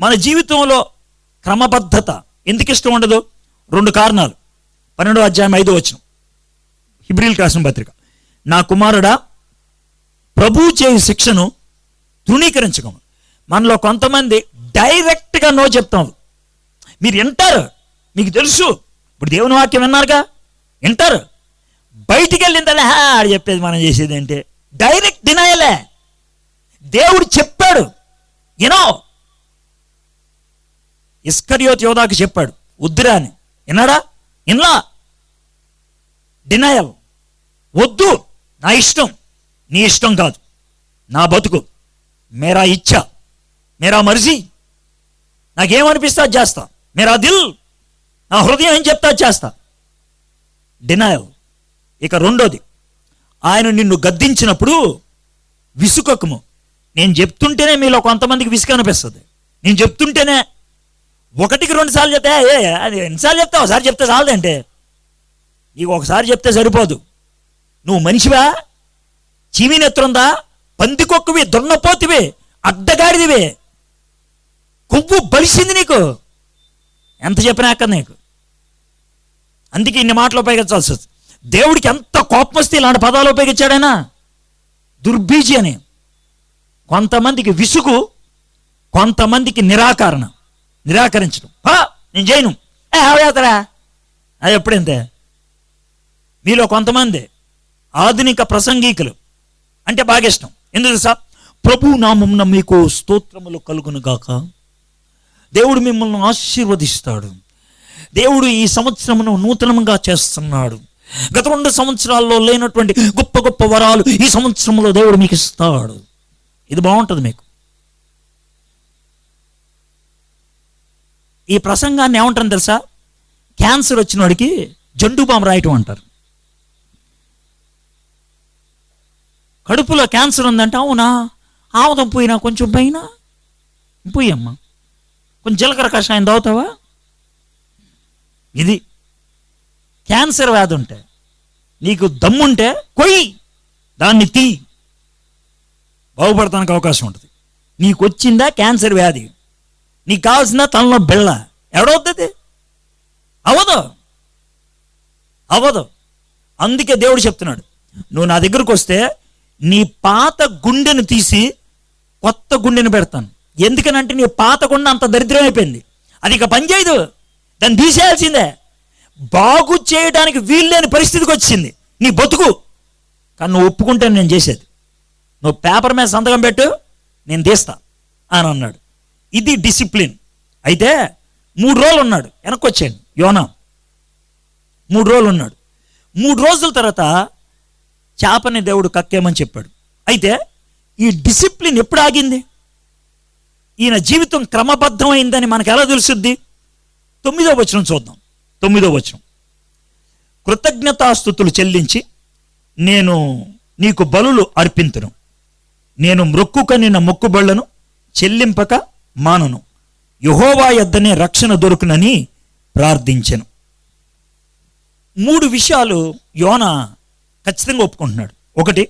మన జీవితంలో క్రమబద్ధత ఎందుకు ఇష్టం ఉండదు? రెండు కారణాలు. పన్నెండో అధ్యాయం ఐదో వచ్చిన హిబ్రిల్ రాసిన పత్రిక. నా కుమారుడా ప్రభు చేయి శిక్షను తృణీకరించగం మనలో కొంతమంది డైరెక్ట్గా నో చెప్తాం మీరు వింటారు. మీకు తెలుసు. ఇప్పుడు దేవుని వాక్యం విన్నారుగా? వింటారు. బయటికి వెళ్ళిందలే ఆడ చెప్పేది మనం చేసేది అంటే డైరెక్ట్ డినాయలే. దేవుడు చెప్పాడు. యూనో ఇస్కరియోత్ యోధాకి చెప్పాడు వద్దురా అని. విన్నాడా? ఇన్లా డినయల్ వద్దు. నా ఇష్టం. నీ ఇష్టం కాదు. నా బతుకు. మేరా ఇచ్చ. మేరా మర్జీ నాకేమనిపిస్తే అది చేస్తా. మేరా దిల్. నా హృదయం ఏం చెప్తా చేస్తా. డినయల్ ఇక రెండోది. ఆయన నిన్ను గద్దించినప్పుడు విసుకకము నేను చెప్తుంటేనే మీలో కొంతమందికి విసుగు అనిపిస్తుంది నేను చెప్తుంటేనే ఒకటికి రెండు సార్లు చెప్తే ఏ అది ఎన్నిసార్లు చెప్తావు? ఒకసారి చెప్తే చాలదంటే నీకు ఒకసారి చెప్తే సరిపోదు. నువ్వు మనిషివా? చీమినెత్తుందా పందికొక్కువి దున్నపోతివి అడ్డగాడిదివి. కొవ్వు బలిసింది నీకు. ఎంత చెప్పినా అక్క నీకు. అందుకే ఇన్ని మాటలు ఉపయోగించాల్సి వస్తుంది. దేవుడికి ఎంత కోపం వస్తే ఇలాంటి పదాలు ఉపయోగించాడైనా దుర్బీజి అని. కొంతమందికి విసుగు కొంతమందికి నిరాకరణ. నిరాకరించడం "ఆ, నేను చేయను ఏ అవయాతరా అది ఎప్పుడెంతే మీలో కొంతమంది ఆధునిక ప్రసంగికులు. అంటే బాగా ఇష్టం. ఎందుకు తెలుసా? ప్రభు నామమున మీకు స్తోత్రములు కలుగును గాక. దేవుడు మిమ్మల్ని ఆశీర్వదిస్తాడు. దేవుడు ఈ సంవత్సరమును నూతనంగా చేస్తున్నాడు. గత రెండు సంవత్సరాల్లో లేనటువంటి గొప్ప గొప్ప వరాలు ఈ సంవత్సరంలో దేవుడు మీకు ఇస్తాడు. ఇది బాగుంటుంది మీకు. ఈ ప్రసంగాన్ని ఏమంటారు తెలుసా? క్యాన్సర్ వచ్చిన వాడికి జండు బాంబు రాయటం అంటారు. కడుపులో క్యాన్సర్ ఉందంటే అవునా? ఆముదం పోయినా కొంచెం పైన పోయమ్మా. కొంచెం జీలకర్ర కషాయం తాగుతావా? ఇది క్యాన్సర్ వ్యాధి ఉంటే నీకు దమ్ముంటే కొయ్యి దాన్ని తీ బాగుపడటానికి అవకాశం ఉంటుంది. నీకు వచ్చిందా క్యాన్సర్ వ్యాధి? నీకు కావాల్సిన తనలో బిళ్ళ. ఎవడవుతుంది అవ్వదు అవ్వదు అందుకే దేవుడు చెప్తున్నాడు నువ్వు నా దగ్గరకు వస్తే నీ పాత గుండెను తీసి కొత్త గుండెను పెడతాను. ఎందుకనంటే నీ పాత గుండె అంత దరిద్రం అయిపోయింది. అది ఇక పనిచేయదు దాన్ని తీసేయాల్సిందే. బాగు చేయడానికి వీల్లేని పరిస్థితికి వచ్చింది. నీ బతుకు. కానీ నువ్వు ఒప్పుకుంటే నేను చేసేది. నువ్వు పేపర్ మీద సంతకం పెట్టు నేను తీస్తా అని అన్నాడు. ఇది డిసిప్లిన్ అయితే మూడు రోజులు ఉన్నాడు వెనక్కి వచ్చాడు యోనా. మూడు రోజులు ఉన్నాడు మూడు రోజుల తర్వాత చేపని దేవుడు కక్కేమని చెప్పాడు. అయితే ఈ డిసిప్లిన్ ఎప్పుడు ఆగింది? ఈయన జీవితం క్రమబద్ధమైందని మనకు ఎలా తెలుసుద్ది? తొమ్మిదో వచనం చూద్దాం. తొమ్మిదో వచనం. కృతజ్ఞతాస్థుతులు చెల్లించి నేను నీకు బలులు అర్పింతును. నేను మొక్కుకనిన మొక్కుబళ్ళను చెల్లింపక మానను. యహోవా యొద్దనే రక్షణ దొరుకునని ప్రార్థించెను. మూడు విషయాలు యోన ఖచ్చితంగా ఒప్పుకుంటున్నాడు. ఒకటి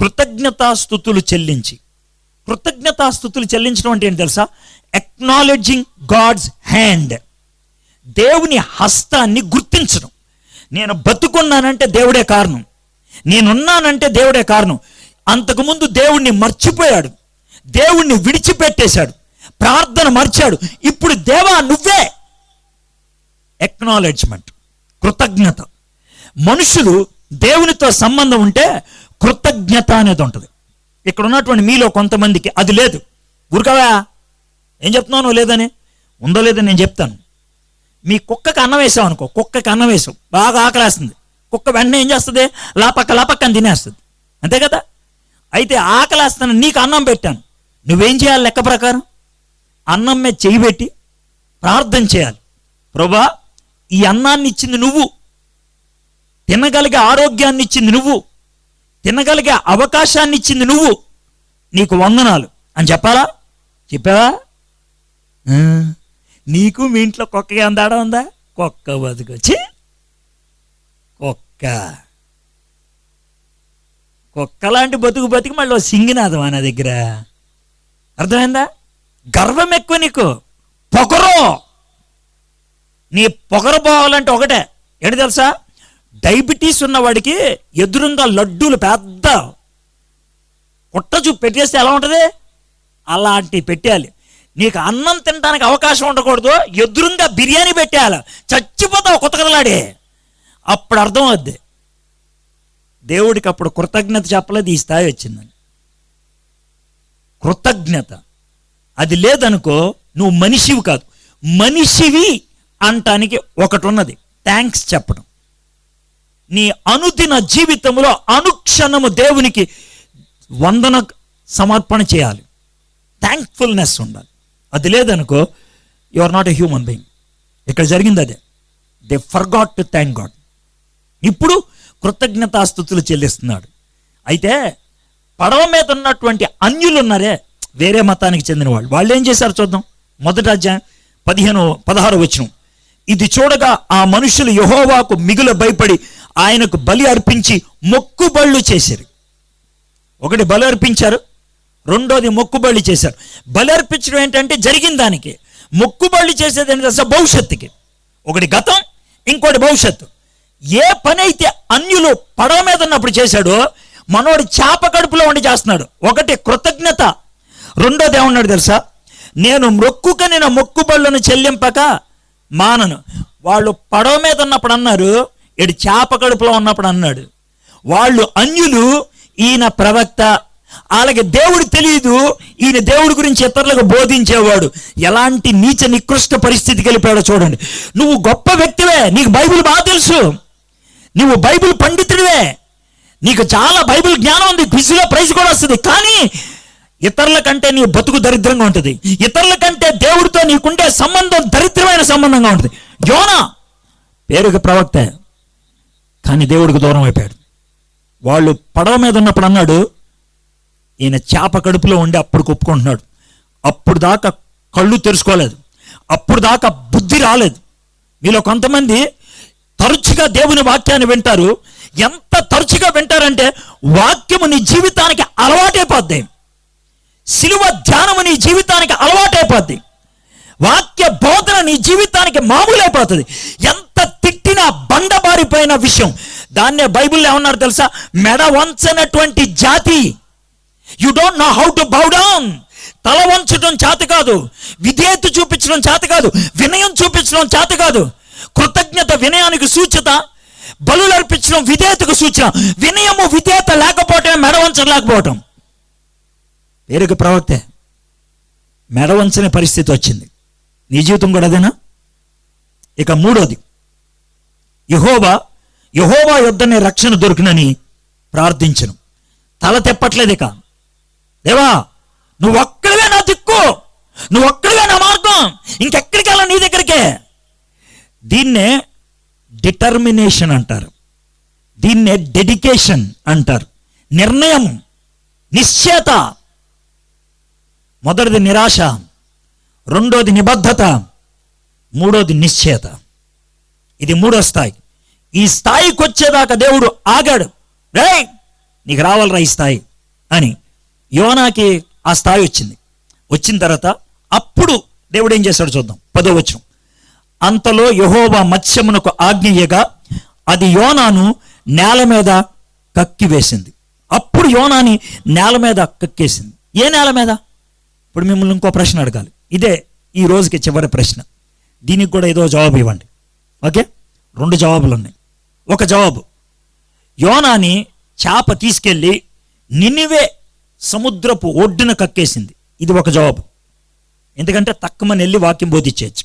కృతజ్ఞతాస్థుతులు చెల్లించి. కృతజ్ఞతాస్థుతులు చెల్లించడం అంటే ఏంటి తెలుసా? ఎక్నాలెడ్జింగ్ గాడ్స్ హ్యాండ్ దేవుని హస్తాన్ని గుర్తించడం. నేను బతుకున్నానంటే దేవుడే కారణం. నేనున్నానంటే దేవుడే కారణం. అంతకుముందు దేవుణ్ణి మర్చిపోయాడు. దేవుణ్ణి విడిచిపెట్టేశాడు. ప్రార్థన మర్చాడు. ఇప్పుడు దేవా నువ్వే. ఎక్నాలెడ్జ్మెంట్ కృతజ్ఞత. మనుషులు దేవునితో సంబంధం ఉంటే కృతజ్ఞత అనేది ఉంటుంది. ఇక్కడ ఉన్నటువంటి మీలో కొంతమందికి అది లేదు. ఊరుకవా? ఏం చెప్తున్నావు? లేదని? ఉందో లేదని నేను చెప్తాను. మీ కుక్కకి అన్నం వేసావు అనుకో. కుక్కకి అన్నం వేసావు. బాగా ఆకలేస్తుంది. కుక్క వెంటనే ఏం చేస్తుంది? లాపక్క లాపక్క అని తినేస్తుంది. అంతే కదా? అయితే ఆకలేస్తాను నీకు అన్నం పెట్టాను. నువ్వేం చేయాలి లెక్క ప్రకారం? అన్నం మీద చేయి పెట్టి ప్రార్థన చేయాలి. ప్రభా ఈ అన్నాన్ని ఇచ్చింది నువ్వు. తినగలిగే ఆరోగ్యాన్ని ఇచ్చింది నువ్వు. తినగలిగే అవకాశాన్ని ఇచ్చింది నువ్వు. నీకు వందనాలు. అని చెప్పాలా? చెప్పావా? నీకు మీ ఇంట్లో కుక్క అందాడ ఉందా? కుక్క బతుకొచ్చి కుక్క కుక్క. లాంటి బతుకు బతికి మళ్ళీ ఓ సింగినాదమా నా దగ్గర. అర్థమైందా? గర్వం ఎక్కువ నీకు. పొగరు. నీ పొగరు పోవాలంటే ఒకటే. ఏంటి తెలుసా? డయాబెటీస్ ఉన్నవాడికి ఎదురుగా లడ్డూలు పెద్ద కుట్ట పెట్టేస్తే ఎలా ఉంటుంది? అలాంటి పెట్టేయాలి. నీకు అన్నం తినడానికి అవకాశం ఉండకూడదు. ఎదురుగా బిర్యానీ పెట్టేయాలి. చచ్చిపోతావు కొత్త కదలాడే అప్పుడు అర్థం అవుద్ది దేవుడికి అప్పుడు కృతజ్ఞత చెప్పలేదు ఈ స్థాయి వచ్చిందని. కృతజ్ఞత. అది లేదనుకో నువ్వు మనిషివి కాదు. మనిషివి అంటానికి ఒకటి ఉన్నది థ్యాంక్స్ చెప్పడం. నీ అనుదిన జీవితంలో అనుక్షణము దేవునికి వందన సమర్పణ చేయాలి. థ్యాంక్ఫుల్నెస్ ఉండాలి. అది లేదనుకో you are not a human being ఇక్కడ జరిగింది అదే. They forgot to thank God ఇప్పుడు కృతజ్ఞతాస్థుతులు చెల్లిస్తున్నాడు. అయితే పడవ మీద ఉన్నటువంటి అన్యులు ఉన్నారే వేరే మతానికి చెందిన వాళ్ళు వాళ్ళు ఏం చేశారు చూద్దాం. మొదట అధ్యాయం పదిహేను పదహారు వచ్చిన ఇది చూడగా ఆ మనుషులు యహోవాకు మిగుల భయపడి ఆయనకు బలి అర్పించి మొక్కుబళ్ళు చేశారు. ఒకటి బలి అర్పించారు రెండోది మొక్కుబళ్ళు చేశారు. బలి అర్పించడం ఏంటంటే జరిగిన దానికి. మొక్కుబళ్ళు చేసేది ఏంటి భవిష్యత్తుకి. ఒకటి గతం ఇంకోటి భవిష్యత్తు. ఏ పని అయితే అన్యులు పడవ మీద ఉన్నప్పుడు చేశాడో మనోడు చేప కడుపులో ఉండి చేస్తున్నాడు. ఒకటి కృతజ్ఞత రెండోది ఏమన్నాడు తెలుసా? నేను మొక్కుకని నా మొక్కుబళ్ళను చెల్లింపక మానను. వాళ్ళు పడవ మీద ఉన్నప్పుడు అన్నారు ఇటు చేప కడుపులో ఉన్నప్పుడు అన్నాడు. వాళ్ళు అన్యులు ఈయన ప్రవక్త. అలాగే దేవుడు తెలియదు ఈయన దేవుడి గురించి ఇతరులకు బోధించేవాడు. ఎలాంటి నీచ నికృష్ట పరిస్థితికి వెళ్ళిపోయాడో చూడండి. నువ్వు గొప్ప వ్యక్తివే నీకు బైబిల్ బాగా తెలుసు. నువ్వు బైబిల్ పండితుడివే. నీకు చాలా బైబిల్ జ్ఞానం ఉంది క్విజ్లో ప్రైజ్ కూడా వస్తుంది. కానీ ఇతరుల కంటే నీ బతుకు దరిద్రంగా ఉంటుంది. ఇతరుల కంటే దేవుడితో నీకుండే సంబంధం దరిద్రమైన సంబంధంగా ఉంటుంది. యోనా పేరుకి ప్రవక్త కానీ దేవుడికి దూరం అయిపోయాడు. వాళ్ళు పడవ మీద ఉన్నప్పుడు అన్నాడు ఈయన చేప కడుపులో ఉండి అప్పుడు ఒప్పుకుంటున్నాడు అప్పుడు దాకా కళ్ళు తెరుచుకోలేదు. అప్పుడు దాకా బుద్ధి రాలేదు. మీలో కొంతమంది తరచుగా దేవుని వాక్యాన్ని వింటారు. ఎంత తరచుగా వింటారంటే వాక్యము నీ జీవితానికి అలవాటైపోద్ది. సిలువ ధ్యానము నీ జీవితానికి అలవాటైపోద్ది. వాక్య బోధన నీ జీవితానికి మామూలైపోతుంది. ఎంత తిట్టినా బండబారిపోయిన విషయం. దాన్నే బైబిల్లో ఏమన్నారు తెలుసా? మెడ వంచనటువంటి జాతి. You don't know how to bow down తల వంచడం చేత కాదు. విధేయత చూపించడం చేత కాదు. వినయం చూపించడం చేత కాదు. కృతజ్ఞత వినయానికి సూచిత. బలులర్పించడం విధేయతకు సూచన. వినయము విధేయత లేకపోవటమే మెడ వంచలేకపోవటం వేరొక ప్రవక్తే మెడ వంచని పరిస్థితి వచ్చింది. నీ జీవితం కూడా అదేనా? ఇక మూడోది యహోవా యహోవా యుద్ధనే రక్షణ దొరికినని ప్రార్థించను. తల తెప్పట్లేదు ఇక. దేవా నువ్వు ఒక్కడివే నా దిక్కు నువ్వు ఒక్కడివే నా మార్గం ఇంకెక్కడికి వెళ్ళా నీ దగ్గరికే? దీన్నే డిటర్మినేషన్ అంటారు. దీన్నే డెడికేషన్ అంటారు. నిర్ణయం నిశ్చేత. మొదటిది నిరాశ రెండోది నిబద్ధత మూడోది నిశ్చేత ఇది మూడో స్థాయి. ఈ స్థాయికి వచ్చేదాకా దేవుడు ఆగాడు. రే నీకు రావాలరా ఈ స్థాయి అని యోనాకి ఆ స్థాయి వచ్చింది. వచ్చిన తర్వాత అప్పుడు దేవుడు ఏం చేశాడు చూద్దాం. పదో వచ్చం అంతలో యహోవా మత్స్యమునకు ఆజ్ఞయగా అది యోనాను నేల మీద కక్కివేసింది అప్పుడు యోనాని నేల మీద కక్కేసింది. ఏ నేల మీద? ఇప్పుడు మిమ్మల్ని ఇంకో ప్రశ్న అడగాలి. ఇదే ఈ రోజుకి చివరి ప్రశ్న. దీనికి కూడా ఏదో జవాబు ఇవ్వండి. ఓకే? రెండు జవాబులు ఉన్నాయి. ఒక జవాబు. యోనాని చేప తీసుకెళ్ళి నినివే సముద్రపు ఒడ్డున కక్కేసింది. ఇది ఒక జవాబు. ఎందుకంటే తక్కువని వెళ్ళి వాక్యం బోధించేయచ్చు.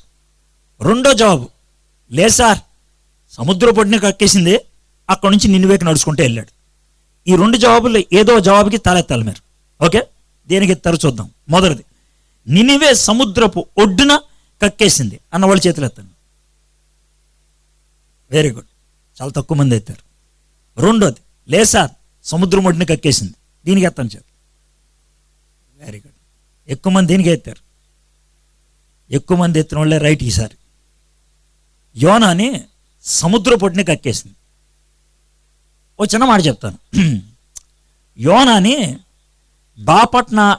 రెండో జవాబు. లేదు సార్ సముద్రపు ఒడ్డున కక్కేసింది. అక్కడి నుంచి నినివేకి నడుచుకుంటూ వెళ్ళాడు. ఈ రెండు జవాబులు ఏదో జవాబుకి తలెత్తాలి మీరు. ఓకే? దేనికి ఎత్తారు చూద్దాం. మొదటిది నినివే సముద్రపు ఒడ్డున కక్కేసింది అన్న వాళ్ళ చేతులు ఎత్తండి. వెరీ గుడ్ చాలా తక్కువ మంది ఎత్తారు. రెండోది లే సార్ సముద్రం ఒడ్డున కక్కేసింది. దీనికి ఎత్తాను సార్ వెరీ గుడ్ ఎక్కువ మంది దీనికి ఎత్తారు? ఎక్కువ మంది ఎత్తిన వాళ్ళే రైట్ ఈసారి. యోనాని సముద్ర పొట్టిని కక్కేసింది. ఓ చిన్న మాట చెప్తాను. యోనాని బాపట్న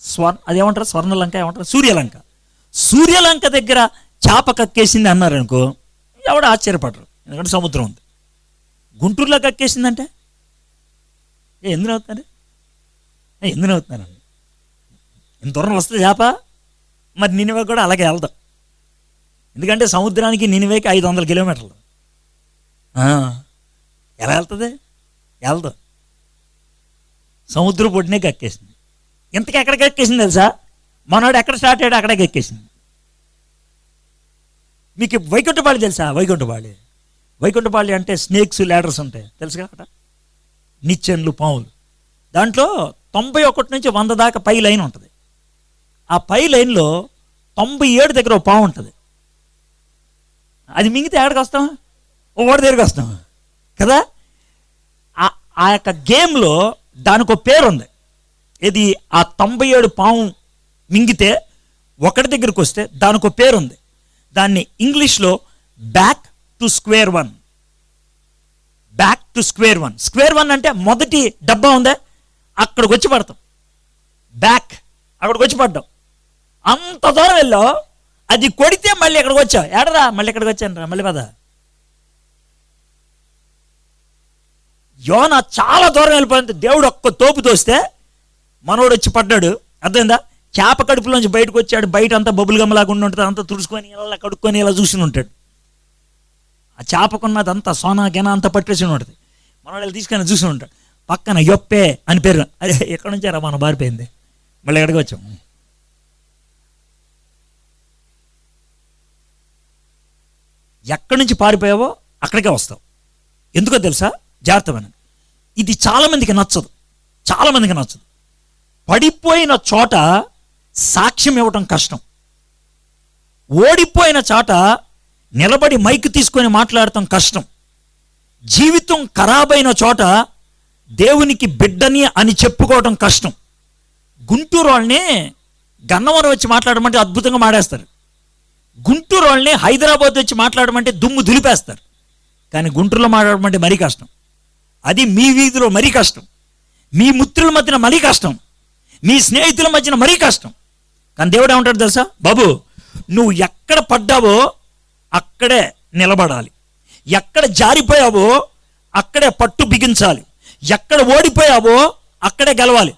స్వర్ అదేమంటారు? స్వర్ణలంక ఏమంటారు? సూర్యలంక. సూర్యలంక దగ్గర చేప కక్కేసింది అన్నారు అనుకో ఎవడు ఆశ్చర్యపడరు. ఎందుకంటే సముద్రం ఉంది. గుంటూరులో కక్కేసిందంటే? ఏ ఎందుకు అవుతున్నారు ఎందుకు అవుతున్నారండి ఇంత దూరం వస్తే చేప? మరి నినివే కూడా అలాగే వెళ్దాం. ఎందుకంటే సముద్రానికి నినివేకి ఐదు వందల కిలోమీటర్లు. ఎలా వెళ్తుంది? వెళ్దాం. సముద్రం పొడినే కక్కేసింది ఇంతకు ఎక్కడికి ఎక్కేసింది తెలుసా? మనోడు ఎక్కడ స్టార్ట్ అయ్యాడు అక్కడికి ఎక్కేసింది మీకు వైకుంఠపాళి తెలుసా? వైకుంఠపాళి. వైకుంఠపాళి అంటే స్నేక్స్ ల్యాడర్స్ ఉంటాయి. తెలుసుగా అక్కడ? నిచ్చెన్లు పాములు. దాంట్లో తొంభై ఒకటి నుంచి వంద దాకా పై లైన్ ఉంటుంది. ఆ పై లైన్లో తొంభై ఏడు దగ్గర ఒక పాము ఉంటుంది. అది మింగితే ఎక్కడికి వస్తాం? ఓడి దగ్గరికి వస్తాం. కదా? ఆ- ఆ యొక్క గేమ్లో దానికి ఒక పేరు ఉంది ఇది ఆ తొంభై ఏడు పాము మింగితే ఒకటి దగ్గరికి వస్తే దానికి ఒక పేరు ఉంది దాన్ని ఇంగ్లీష్లో back to square one back to square one square one అంటే మొదటి డబ్బా ఉందే? అక్కడికి వచ్చి పడతాం. బ్యాక్ అక్కడికి వచ్చి పడ్డాం. అంత దూరం వెళ్ళావు అది కొడితే మళ్ళీ ఇక్కడికి వచ్చావు ఎడరా మళ్ళీ ఇక్కడికి వచ్చాను రా మళ్ళీ పదా. యోన చాలా దూరం వెళ్ళిపోయింది. దేవుడు ఒక్క తోపు తోస్తే మనోడు వచ్చి పడ్డాడు. అర్థమైందా? చేప కడుపులోంచి బయటకు వచ్చాడు. బయట అంతా బబుల్ గమ్మలాగా ఉండి ఉంటుంది. అంతా తుడుచుకొని ఇలా కడుక్కొని ఇలా చూసి ఉంటాడు. ఆ చేపకున్నది అంతా సోనా గెన అంతా పట్టేసి ఉంటుంది. మనోడు ఇలా తీసుకొని చూసి ఉంటాడు. పక్కన యొప్పే అని పేరు. అదే ఎక్కడి నుంచారా మనం బారిపోయింది. మళ్ళీ ఎక్కడికి వచ్చాం? ఎక్కడి నుంచి పారిపోయావో అక్కడికే వస్తావు. ఎందుకో తెలుసా? జాగ్రత్త ఇది చాలామందికి నచ్చదు. చాలామందికి నచ్చదు. పడిపోయిన చోట సాక్ష్యం ఇవ్వటం కష్టం. ఓడిపోయిన చోట నిలబడి మైక్ తీసుకొని మాట్లాడటం కష్టం. జీవితం ఖరాబైన చోట దేవునికి బిడ్డని అని చెప్పుకోవటం కష్టం. గుంటూరు వాళ్ళని గన్నవరం వచ్చి మాట్లాడమంటే అద్భుతంగా మాడేస్తారు. గుంటూరు వాళ్ళని హైదరాబాద్ వచ్చి మాట్లాడమంటే దుమ్ము దులిపేస్తారు. కానీ గుంటూరులో మాట్లాడమంటే మరీ కష్టం. అది మీ వీధిలో మరీ కష్టం. మీ మిత్రుల మధ్యన మరీ కష్టం. మీ స్నేహితుల మధ్యన మరీ కష్టం. కానీ దేవుడు ఏమంటాడు తెలుసా? బాబు నువ్వు ఎక్కడ పడ్డావో అక్కడే నిలబడాలి. ఎక్కడ జారిపోయావో అక్కడే పట్టు బిగించాలి. ఎక్కడ ఓడిపోయావో అక్కడే గెలవాలి.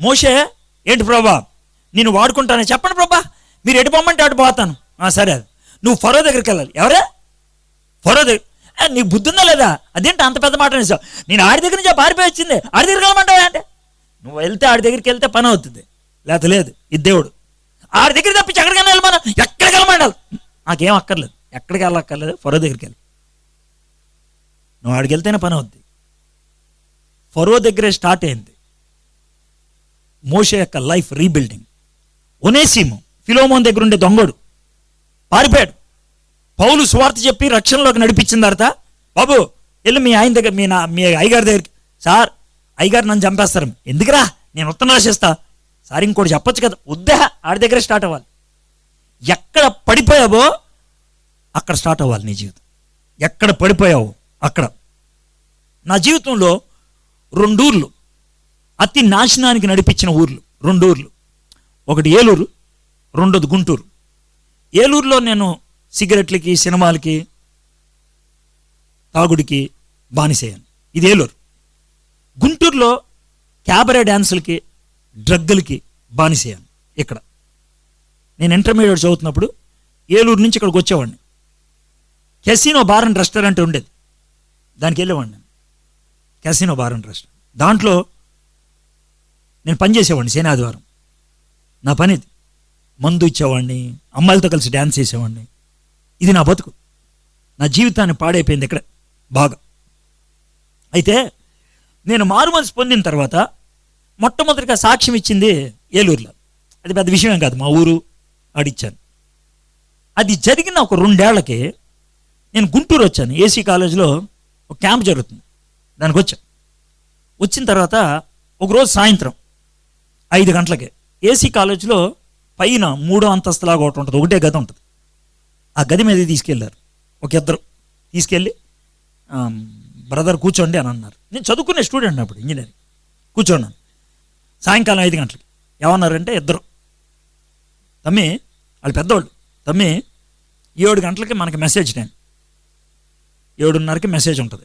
మోషే ఏంటి ప్రభా? నేను వాడుకుంటానని చెప్పండి ప్రభా మీరు ఎటు పొమ్మంటే అటు పోతాను. "ఆ, సరే. నువ్వు ఫరో దగ్గరికి వెళ్ళాలి. ఎవరే? ఫరో దగ్గర నీకు బుద్ధి ఉందా లేదా? అదేంటి అంత పెద్ద మాట అనేసావు? నేను ఆడి దగ్గర నుంచి పారిపోయి వచ్చింది. ఆడి దగ్గరికి వెళ్ళమంటావా అంటే? నువ్వు వెళ్తే ఆడి దగ్గరికి వెళ్తే పని అవుతుంది. లేకపోతే లేదు ఇది దేవుడు. ఆడి దగ్గర తప్పించి ఎక్కడికైనా వెళ్ళమన్నా ఎక్కడికి వెళ్ళమండాలి నాకేం అక్కర్లేదు. ఎక్కడికి వెళ్ళక్కర్లేదు ఫరో దగ్గరికి వెళ్ళి. నువ్వు ఆడికి వెళ్తేనే పని అవుద్ది. ఫరో దగ్గరే స్టార్ట్ అయింది. మోషే యొక్క లైఫ్ రీబిల్డింగ్. ఒనేసీము ఫిలోమోన్ దగ్గర ఉండే దొంగడు. పారిపోయాడు. పౌలు స్వార్థ చెప్పి రక్షణలోకి నడిపించిన తర్వాత బాబు వెళ్ళి మీ ఆయన దగ్గర మీ నా మీ అయ్యగారి దగ్గరికి. సార్ అయ్యగారు నన్ను చంపేస్తారు. ఎందుకురా? నేను ఉత్తరం రాసేస్తా. సార్ ఇంకోటి చెప్పొచ్చు కదా. వద్దా ఆడి దగ్గర స్టార్ట్ అవ్వాలి. ఎక్కడ పడిపోయావో అక్కడ స్టార్ట్ అవ్వాలి నీ జీవితం. ఎక్కడ పడిపోయావో అక్కడ. నా జీవితంలో రెండు ఊర్లు అతి నాశనానికి నడిపించిన ఊర్లు రెండు ఊర్లు. ఒకటి ఏలూరు రెండోది గుంటూరు. ఏలూరులో నేను సిగరెట్లకి సినిమాలకి తాగుడికి బానిసేయను ఇది ఏలూరు. గుంటూరులో క్యాబరే డ్యాన్సులకి డ్రగ్గులకి బానిసయ్యాను ఇక్కడ. నేను ఇంటర్మీడియట్ చదువుతున్నప్పుడు ఏలూరు నుంచి ఇక్కడికి వచ్చేవాడిని. కెసినో బార్ అండ్ రెస్టారెంట్ ఉండేది. దానికి వెళ్ళేవాడిని నేను. Casino bar and restaurant. దాంట్లో నేను పనిచేసేవాడిని శని ఆదివారం నా పని మందు ఇచ్చేవాడిని అమ్మాయిలతో కలిసి డ్యాన్స్ చేసేవాడిని. ఇది నా బతుకు. నా జీవితాన్ని పాడైపోయింది ఇక్కడ బాగా. అయితే నేను మారుమనసు పొందిన తర్వాత మొట్టమొదటిగా సాక్ష్యం ఇచ్చింది ఏలూరులో. అది పెద్ద విషయం కాదు మా ఊరు ఆడిచ్చాను. అది జరిగిన ఒక రెండేళ్ళకి నేను గుంటూరు వచ్చాను. ఏసీ కాలేజీలో ఒక క్యాంప్ జరుగుతుంది. దానికి వచ్చా. వచ్చిన తర్వాత ఒకరోజు సాయంత్రం ఐదు గంటలకి ఏసీ కాలేజీలో పైన మూడో అంతస్తులాగా ఒకటి ఉంటుంది ఒకటే గది ఉంటుంది. ఆ గది మీద తీసుకెళ్ళారు. ఒక ఇద్దరు తీసుకెళ్ళి బ్రదర్ కూర్చోండి అని అన్నారు. నేను చదువుకునే స్టూడెంట్ అప్పుడు ఇంజనీరింగ్. కూర్చోన్నాను. సాయంకాలం ఐదు గంటలకి. ఏమన్నారంటే ఇద్దరు. తమ్మి వాళ్ళు పెద్దవాళ్ళు తమ్మి ఏడు గంటలకి మనకి మెసేజ్ టైం. ఏడున్నరకి మెసేజ్ ఉంటుంది.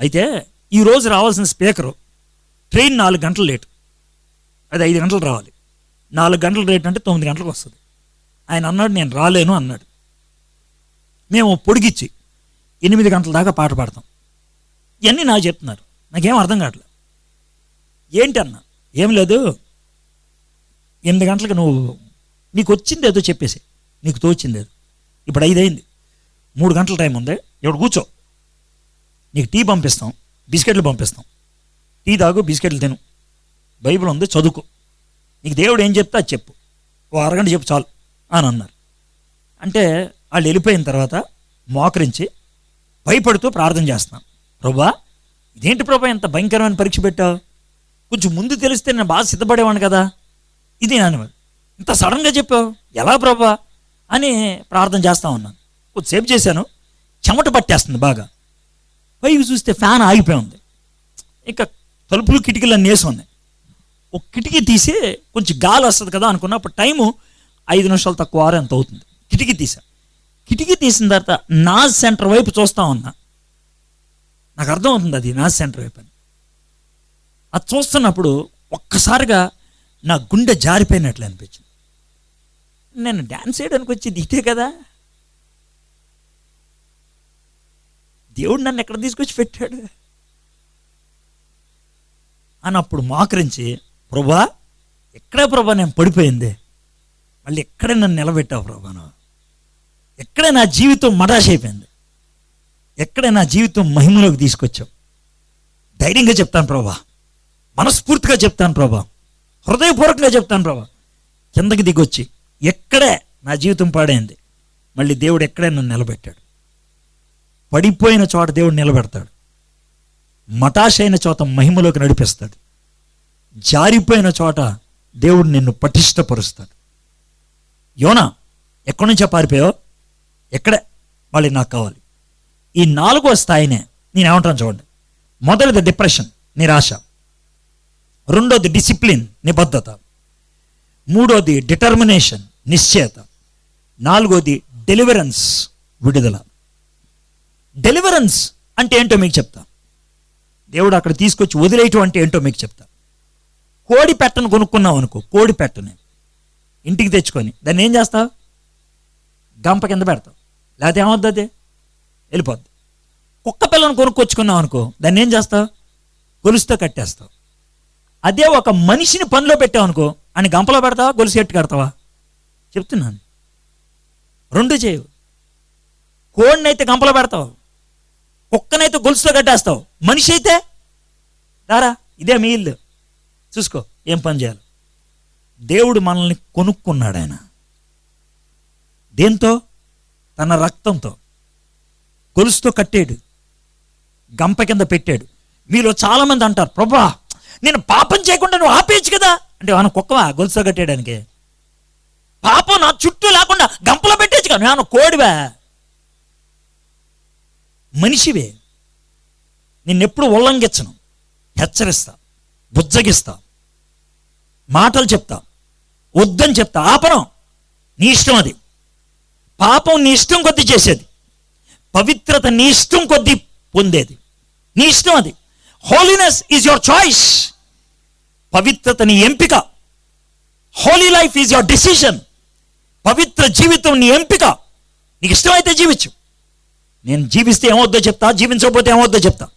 అయితే ఈరోజు రావాల్సిన స్పీకరు ట్రైన్ నాలుగు గంటలు లేట్. అది ఐదు గంటలు రావాలి. నాలుగు గంటలు లేట్ అంటే తొమ్మిది గంటలకు వస్తుంది. ఆయన అన్నాడు నేను రాలేను అన్నాడు. మేము పొడిగిచ్చి ఎనిమిది గంటల దాకా పాట పాడతాం. ఇవన్నీ నాకు చెప్తున్నారు. నాకేం అర్థం కావట్లేదు ఏంటి అన్న ఏం లేదు. ఎనిమిది గంటలకు నువ్వు నీకు వచ్చింది ఏదో చెప్పేసి. నీకు తోచింది ఏదో. ఇప్పుడు ఐదు అయింది మూడు గంటల టైం ఉంది. ఇప్పుడు కూర్చో. నీకు టీ పంపిస్తాం. బిస్కెట్లు పంపిస్తాం. టీ తాగు బిస్కెట్లు తిను. బైబిల్ ఉంది చదువుకో. నీకు దేవుడు ఏం చెప్తే అది చెప్పు. ఓ అరగంట చెప్పు చాలు అని అన్నారు. అంటే వాళ్ళు వెళ్ళిపోయిన తర్వాత మోకరించి భయపడుతూ ప్రార్థన చేస్తున్నాం. ప్రభా ఇదేంటి ప్రభా ఇంత భయంకరమైన పరీక్ష పెట్టావు? కొంచెం ముందు తెలిస్తే నేను బాగా సిద్ధపడేవాడిని కదా. ఇది నేను ఇంత సడన్గా చెప్పావు? ఎలా ప్రభా? అని ప్రార్థన చేస్తా ఉన్నాను. కొద్దిసేపు చేశాను. చెమట పట్టేస్తుంది బాగా. పైకి చూస్తే ఫ్యాన్ ఆగిపోయి ఉంది. ఇంకా తలుపులు కిటికీలు అన్నీ వేసి ఉన్నాయి. ఒక కిటికీ తీసి కొంచెం గాలి వస్తుంది కదా అనుకున్నా అప్పుడు టైము ఐదు నిమిషాలు తక్కువ ఆరు ఎంత అవుతుంది. కిటికీ తీసా. కిటికీ తీసిన తర్వాత నాజ్ సెంటర్ వైపు చూస్తా ఉన్నా. నాకు అర్థం అవుతుంది అది నాజ్ సెంటర్ వైపు అని. అది చూస్తున్నప్పుడు ఒక్కసారిగా నా గుండె జారిపోయినట్లు అనిపించింది. నేను డ్యాన్స్ చేయడానికి వచ్చేది ఇదే కదా. దేవుడు నన్ను ఎక్కడ తీసుకొచ్చి పెట్టాడు? అని అప్పుడు మాకరించి ప్రభా ఎక్కడే ప్రభా నేను పడిపోయింది. మళ్ళీ ఎక్కడే నన్ను నిలబెట్టావు ప్రభా నువ్వు? ఎక్కడ నా జీవితం మడాష్ అయిపోయింది. ఎక్కడ నా జీవితం మహిమలోకి తీసుకొచ్చావు. ధైర్యంగా చెప్తాను ప్రభా. మనస్ఫూర్తిగా చెప్తాను ప్రభా. హృదయపూర్వకంగా చెప్తాను ప్రభా. కిందకి దిగొచ్చి ఎక్కడే నా జీవితం పాడైంది. మళ్ళీ దేవుడు ఎక్కడే నన్ను నిలబెట్టాడు. పడిపోయిన చోట దేవుడు నిలబెడతాడు. మటాష్ అయిన చోట మహిమలోకి నడిపిస్తాడు. జారిపోయిన చోట దేవుడు నిన్ను పటిష్టపరుస్తాడు. యోనా ఎక్కడి నుంచో పారిపోయావు? ఎక్కడే మళ్ళీ నాకు కావాలి. ఈ నాలుగో స్థాయినే నేను ఏమంటాను చూడండి. మొదటిది డిప్రెషన్ నిరాశ. రెండోది డిసిప్లిన్ నిబద్ధత. మూడోది డిటర్మినేషన్ నిశ్చయత. నాలుగోది డెలివరెన్స్ విడుదల. డెలివరెన్స్ అంటే ఏంటో మీకు చెప్తా. దేవుడు అక్కడ తీసుకొచ్చి వదిలేయటం అంటే ఏంటో మీకు చెప్తా. కోడి పెట్టను కొనుక్కున్నావు అనుకో కోడి పెట్టని. ఇంటికి తెచ్చుకొని దాన్ని ఏం చేస్తావు? గంప కింద పెడతావు. లేకపోతే ఏమవుద్ది అది? వెళ్ళిపోద్ది. కుక్క పిల్లను కొనుక్కొచ్చుకున్నావు అనుకో దాన్ని ఏం చేస్తావు? గొలుసుతో కట్టేస్తావు. అదే ఒక మనిషిని పనిలో పెట్టావు అనుకో అని గంపలో పెడతావా గొలుసు ఎట్టు కడతావా? చెప్తున్నాను. రెండు చేయవు. కోడినైతే గంపలో పెడతావు కుక్కనైతే గొలుసుతో కట్టేస్తావు. మనిషి అయితే రారా ఇదే మీ ఇల్లు. చూసుకో ఏం పని చేయాలి? దేవుడు మనల్ని కొనుక్కున్నాడు ఆయన. దేంతో? తన రక్తంతో గొలుసుతో కట్టాడు గంప కింద పెట్టాడు. మీలో చాలామంది అంటారు ప్రభా నేను పాపం చేయకుండా నువ్వు ఆపేయచ్చు కదా. అంటే మన కుక్కవా గొలుసుతో కట్టేయడానికి? పాపం నా చుట్టూ లేకుండా గంపలో పెట్టేచ్చు కదా నేను కోడివా? మనిషివే నిన్నెప్పుడు ఉల్లంఘించను హెచ్చరిస్తా బుజ్జగిస్తా మాటలు చెప్తా వద్దని చెప్తా ఆపరం నీ ఇష్టం అది. పాపం నీ ఇష్టం కొద్దీ చేసేది. పవిత్రత నీ ఇష్టం కొద్దీ పొందేది. నీ ఇష్టం అది. హోలీనెస్ ఈజ్ యువర్ చాయిస్ పవిత్రత నీ ఎంపిక. Holy life is your decision పవిత్ర జీవితం నీ ఎంపిక. నీకు ఇష్టమైతే జీవించు. నేను జీవిస్తే ఏమవుద్దో చెప్తా జీవించకపోతే ఏమవుద్దో చెప్తా.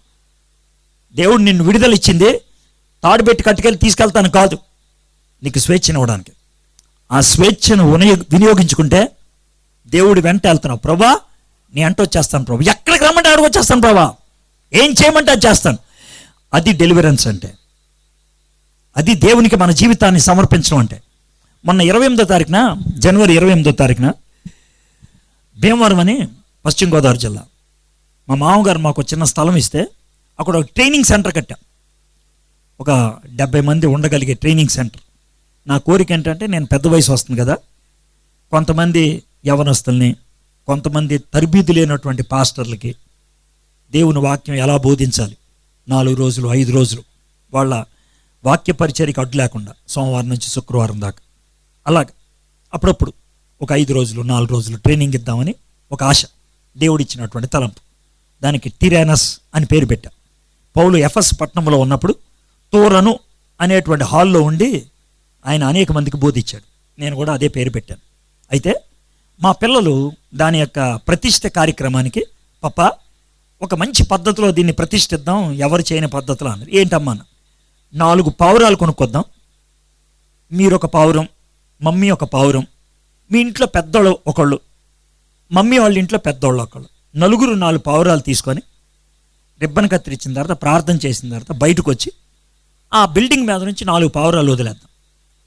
దేవుడు నిన్ను విడుదల ఇచ్చింది తాడు పెట్టి కట్టుకెళ్ళి తీసుకెళ్తాను కాదు. నీకు స్వేచ్ఛను ఇవ్వడానికి. ఆ స్వేచ్ఛను వినియోగించుకుంటే దేవుడి వెంట వెళ్తున్నావు. ప్రభా నీ అంట వచ్చేస్తాను ప్రభా. ఎక్కడికి రమ్మంటే అక్కడికి వచ్చేస్తాను ప్రభా. ఏం చేయమంటే అది చేస్తాను. అది డెలివరెన్స్ అంటే. అది దేవునికి మన జీవితాన్ని సమర్పించడం అంటే. మొన్న ఇరవై ఎనిమిదో తారీఖున జనవరి ఇరవై ఎనిమిదో తారీఖున భీమవరం అని పశ్చిమ గోదావరి జిల్లా. మా మామగారు మాకు చిన్న స్థలం ఇస్తే అక్కడ ఒక ట్రైనింగ్ సెంటర్ కట్టాం. ఒక డెబ్బై మంది ఉండగలిగే ట్రైనింగ్ సెంటర్ నా కోరిక ఏంటంటే నేను పెద్ద వయసు వస్తుంది కదా. కొంతమంది యవనస్తుల్ని కొంతమంది తరబీదు లేనటువంటి పాస్టర్లకి దేవుని వాక్యం ఎలా బోధించాలి? నాలుగు రోజులు ఐదు రోజులు. వాళ్ళ వాక్య పరిచర్యకి అడ్డు లేకుండా సోమవారం నుంచి శుక్రవారం దాకా. అలాగ. అప్పుడప్పుడు ఒక ఐదు రోజులు నాలుగు రోజులు ట్రైనింగ్ ఇద్దామని ఒక ఆశ. దేవుడిచ్చినటువంటి తలంపు. దానికి టిరానస్ అని పేరు పెట్టా. పౌలు ఎఫ్ఎస్ పట్టణంలో ఉన్నప్పుడు తోరను అనేటువంటి హాల్లో ఉండి ఆయన అనేక మందికి బోధించాడు. నేను కూడా అదే పేరు పెట్టాను. అయితే మా పిల్లలు దాని యొక్క ప్రతిష్ట కార్యక్రమానికి పప్ప ఒక మంచి పద్ధతిలో దీన్ని ప్రతిష్ఠిద్దాం ఎవరు చేయని పద్ధతిలో అన్నారు. ఏంటమ్మా నాలుగు పావురాలు కొనుక్కొద్దాం. మీరు ఒక పావురం మమ్మీ ఒక పావురం మీ ఇంట్లో పెద్దోళ్ళు ఒకళ్ళు మమ్మీ వాళ్ళ ఇంట్లో పెద్దోళ్ళు ఒకళ్ళు. నలుగురు నాలుగు పావురాలు తీసుకొని రిబ్బన్ కత్తిరించిన తర్వాత ప్రార్థన చేసిన తర్వాత బయటకు వచ్చి ఆ బిల్డింగ్ మీద నుంచి నాలుగు పావురాలు వదిలేద్దాం.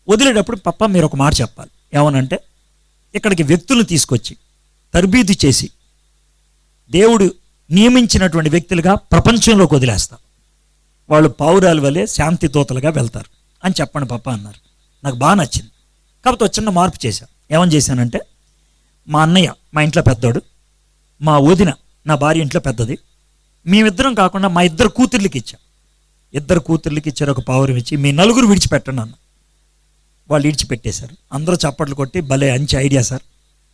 వదిలేటప్పుడు పప్ప మీరు ఒక మాట చెప్పాలి. ఏమనంటే ఇక్కడికి వ్యక్తులు తీసుకొచ్చి తర్బీదు చేసి దేవుడు నియమించినటువంటి వ్యక్తులుగా ప్రపంచంలోకి వదిలేస్తాం. వాళ్ళు పావురాల వలె శాంతి దూతలుగా వెళ్తారు అని చెప్పండి పప్ప అన్నారు. నాకు బాగా నచ్చింది. కాకపోతే ఒక చిన్న మార్పు చేశాను ఏమని చేశానంటే మా అన్నయ్య మా ఇంట్లో పెద్దోడు మా వదిన నా భార్య ఇంట్లో పెద్దది మేమిద్దరం కాకుండా మా ఇద్దరు కూతుర్లకి ఇచ్చాం. ఇద్దరు కూతుర్లకి ఇచ్చారు ఒక పావురం ఇచ్చి మీ నలుగురు విడిచిపెట్టండి అన్న వాళ్ళు ఇడిచిపెట్టేశారు అందరూ చప్పట్లు కొట్టి భలే మంచి ఐడియా సార్.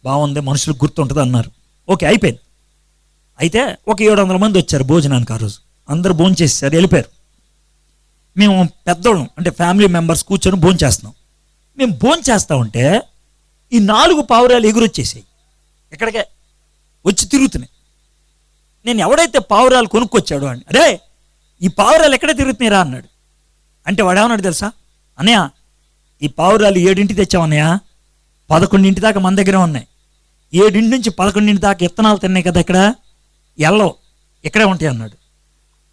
బాగుంది మనుషులకు గుర్తుంటుంది అన్నారు. ఓకే అయిపోయింది. అయితే ఒక ఏడు వందల మంది వచ్చారు భోజనానికి ఆ రోజు. అందరూ భోజనం చేసేసారు వెళ్ళిపోయారు. మేము పెద్దోళ్ళం అంటే ఫ్యామిలీ మెంబర్స్ కూర్చొని భోజనం చేస్తున్నాం. మేము భోజనం చేస్తా ఉంటే ఈ నాలుగు పావురాలు ఎగురొచ్చేసాయి. ఎక్కడికే? వచ్చి తిరుగుతున్నాయి. నేను ఎవడైతే పావురాలు కొనుక్కొచ్చాడో అని అరే ఈ పావురాలు ఎక్కడ తిరుగుతున్నాయిరా అన్నాడు. అంటే వాడేమన్నాడు తెలుసా? అనయా ఈ పావురాలు ఏడింటి తెచ్చామన్నయ్య పదకొండింటి దాకా మన దగ్గర ఉన్నాయి. ఏడింటి నుంచి పదకొండింటి దాకా ఇత్తనాలు తిన్నాయి కదా ఇక్కడ? ఎల్లవు ఇక్కడే ఉంటాయి అన్నాడు.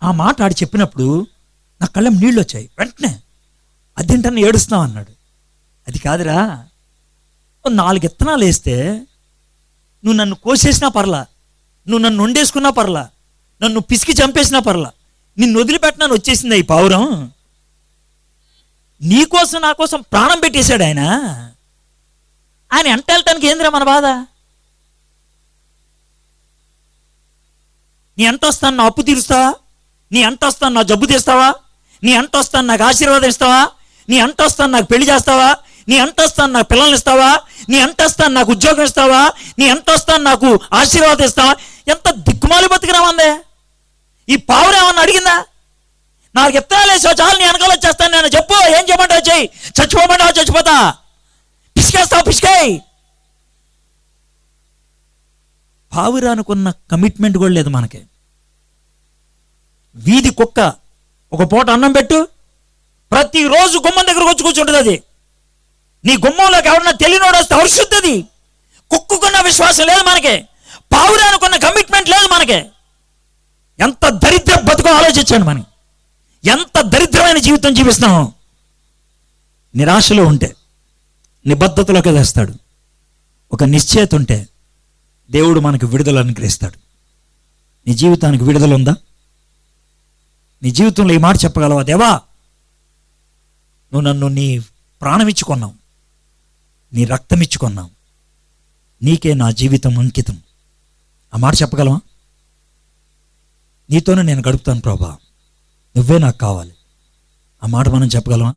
ఆ మాట ఆడు చెప్పినప్పుడు నా కళ్ళం నీళ్ళు వచ్చాయి వెంటనే అదేంటన్నా ఏడుస్తున్నావు అన్నాడు. అది కాదురా. నాలుగు ఇత్తనాలు వేస్తే నువ్వు నన్ను కోసేసినా పర్లా. నువ్వు నన్ను వండేసుకున్నా పర్లా. నన్ను పిసికి చంపేసినా పర్లా. నిన్ను వదిలిపెట్టినాను వచ్చేసింది ఈ పావురం? నీకోసం నా కోసం ప్రాణం పెట్టేశాడు ఆయన. ఆయన ఎంట వెళ్ళటానికి ఏందిరా మన బాధ? నీ ఎంత వస్తాను నా అప్పు తీరుస్తావా? నీ ఎంత వస్తాను నా జబ్బు తీస్తావా నీ ఎంత వస్తాను నాకు ఆశీర్వాదం ఇస్తావా? నీ ఎంత వస్తాను నాకు పెళ్ళి చేస్తావా? నీ ఎంత వస్తాను నాకు పిల్లల్ని ఇస్తావా? నీ ఎంత వస్తాను నాకు ఉద్యోగం ఇస్తావా? నీ ఎంత వస్తాను నాకు ఆశీర్వాదం ఇస్తావా? ఎంత దిక్కుమాలి బతికిరామందే ఈ పావురేమన్నా అడిగిందా? నాకు ఎత్తాలేసో చాలు నీ వెనకాల వచ్చేస్తాను నేను చెప్పు ఏం చేయమంటావు చెయ్యి? చచ్చిపోమంటావు చచ్చిపోతా? పిసికేస్తావు పిసికాయి. పావురానుకున్న కమిట్మెంట్ కూడా లేదు మనకి. వీధి కుక్క ఒక పూట అన్నం పెట్టు ప్రతిరోజు గుమ్మం దగ్గరకు వచ్చి కూర్చుంటుంది అది. నీ గుమ్మంలోకి ఎవరన్నా తెలియనోడు వస్తే అరుషుద్ధది కుక్కుకున్న విశ్వాసం లేదు మనకి. పావురానుకున్న కమిట్మెంట్ లేదు మనకి. ఎంత దరిద్ర బతుకో ఆలోచించండి మనకి ఎంత దరిద్రమైన జీవితం జీవిస్తున్నాం నిరాశలో ఉంటే నిబద్ధతలోకి తెస్తాడు ఒక నిశ్చయత ఉంటే దేవుడు మనకు విడుదల అనుగ్రహిస్తాడు. నీ జీవితానికి విడుదల ఉందా? నీ జీవితంలో ఈ మాట చెప్పగలవా? దేవా నువ్వు నన్ను నీ ప్రాణం ఇచ్చుకున్నావు నీ రక్తం ఇచ్చుకున్నావు నీకే నా జీవితం అంకితం. ఆ మాట చెప్పగలవా? నీతోనే నేను గడుపుతాను ప్రభా. నువ్వే నాకు కావాలి. ఆ మాట మనం చెప్పగలమా?